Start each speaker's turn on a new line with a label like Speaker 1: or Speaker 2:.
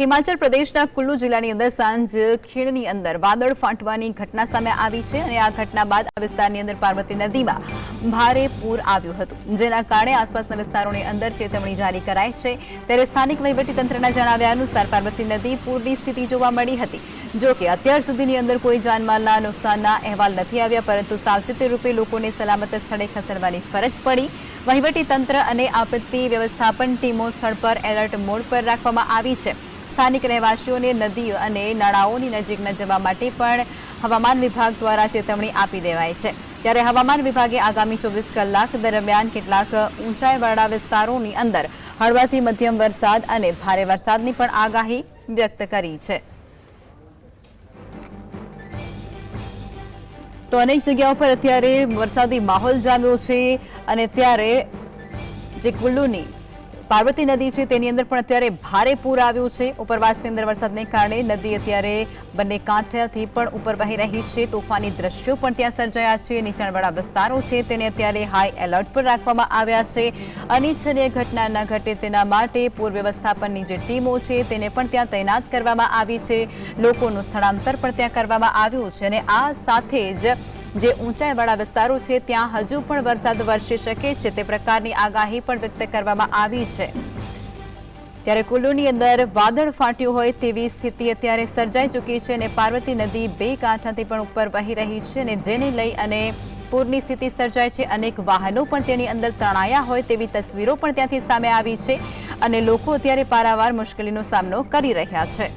Speaker 1: હિમાચલ પ્રદેશના કુલ્લુ જિલ્લાની અંદર સાંજ ખીણની અંદર વાદળ ફાંટવાની ઘટના સામે આવી છે અને આ ઘટના બાદ આ વિસ્તારની અંદર પાર્વતી નદીમાં ભારે પૂર આવ્યું હતું. જેના કારણે આસપાસના વિસ્તારોની અંદર ચેતવણી જારી કરાઈ છે. ત્યારે સ્થાનિક વહીવટીતંત્રના જણાવ્યા અનુસાર પાર્વતી નદી પૂરની સ્થિતિ જોવા મળી હતી. જો કે અત્યાર સુધીની અંદર કોઈ જાનમાલના નુકસાનના અહેવાલ નથી આવ્યા, પરંતુ સાવચેતી રૂપે લોકોને સલામત સ્થળે ખસેડવાની ફરજ પડી. વહીવટી તંત્ર અને આપત્તિ વ્યવસ્થાપન ટીમો સ્થળ પર એલર્ટ મોડ પર રાખવામાં આવી છે. સ્થાનિક રહેવાસીઓને નદી અને નાળાઓની નજીક ન જવા માટે પણ હવામાન વિભાગ દ્વારા ચેતવણી આપી દેવાય છે. ત્યારે હવામાન વિભાગે આગામી ચોવીસ કલાક દરમિયાન કેટલાક ઊંચાઈવાળા વિસ્તારોની અંદર હળવાથી મધ્યમ વરસાદ અને ભારે વરસાદની પણ આગાહી વ્યક્ત કરી છે. તો અનેક જગ્યાઓ પર અત્યારે વરસાદી માહોલ જામ્યો છે અને ત્યારે જે કુલ્લુની પાર્વતી નદી છે, તેની અંદર પણ અત્યારે ભારે પૂર આવ્યું છે. ઉપરવાસની અંદર વરસાદને કારણે નદી અત્યારે બંને કાંઠાથી પણ ઉપર વહી રહી છે. તોફાની દ્રશ્યો પણ ત્યાં સર્જાયા છે. નીચાણવાળા વિસ્તારો છે, તેને અત્યારે હાઈ એલર્ટ પર રાખવામાં આવ્યા છે. અનિચ્છનીય ઘટના ન ઘટે તેના માટે પૂર વ્યવસ્થાપનની જે ટીમો છે, તેને પણ ત્યાં તૈનાત કરવામાં આવી છે. લોકોનું સ્થળાંતર પણ ત્યાં કરવામાં આવ્યું છે અને આ સાથે જ જે ઊંચાઈવાળા વિસ્તારો છે, ત્યાં હજુ પણ વરસાદ વરસી શકે છે, તે પ્રકારની આગાહી પણ વ્યક્ત કરવામાં આવી છે. ત્યારે કુલ્લુની અંદર વાદળ ફાટ્યું હોય તેવી સ્થિતિ અત્યારે સર્જાઈ ચૂકી છે અને પાર્વતી નદી બે કાંઠાથી પણ ઉપર વહી રહી છે અને જેને લઈ અને પૂરની સ્થિતિ સર્જાય છે. અનેક વાહનો પણ તેની અંદર તણાયા હોય તેવી તસવીરો પણ ત્યાંથી સામે આવી છે અને લોકો અત્યારે પારાવાર મુશ્કેલીનો સામનો કરી રહ્યા છે.